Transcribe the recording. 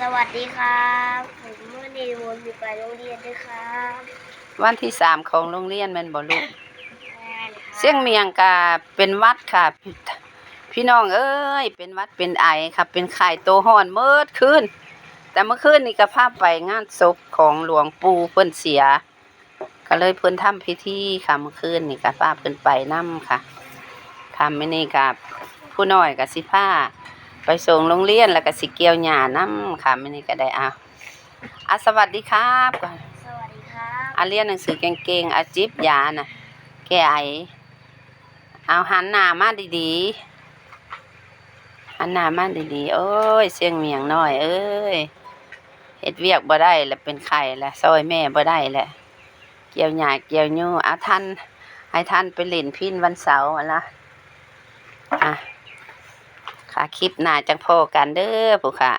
สวัสดีครับผมเมื่อนี้วนอยู่ไปโรงเรียนด้วยครับวันที่สามของโรงเรียนแมันบ่ลูกแม่นครับเสียงเมียงกาเป็นหวัดค่ะ พี่น้องเอ้ย เป็นหวัดเป็นไอค่ะ เป็นไข่โตห้อนเมิดคืนแต่เมื่อคืนนี่ก็พาไปงานศพของหลวงปู่เพิ่นเสีย ก็เลยเพิ่นทำพิธีค่ะเมื่อคืนนี่ก็พาเพิ่นไปนํค่ะค่ะมื้อนี้กับผู้น้อยก็สิพา ไปส่งโรงเรียนแล้วก็สิเกี่ยวหญ้านํค่ะมื้อนี้ก็ได้อะอะสวัสดีครับก่อนสวัสดีครับอาเรียนหนังสือเก่งๆอาจิบยาน่ะแก้ไอเอาหันหน้ามาดีๆหันหน้ามาดีๆโอ้ยเสียงเมียงน้อยเอ้ยเฮ็ดเวียกบ่ได้แล้วเป็นไข้แล้วซอยแม่บ่ได้แล้วเกี่ยวหญ้าเกี่ยวยูเอาท่านให้ท่านไปเล่นพินวันเสาร์อะละอะ ค่ะ คลิปหน้าจังพอกันเด้อผู้ค่ะ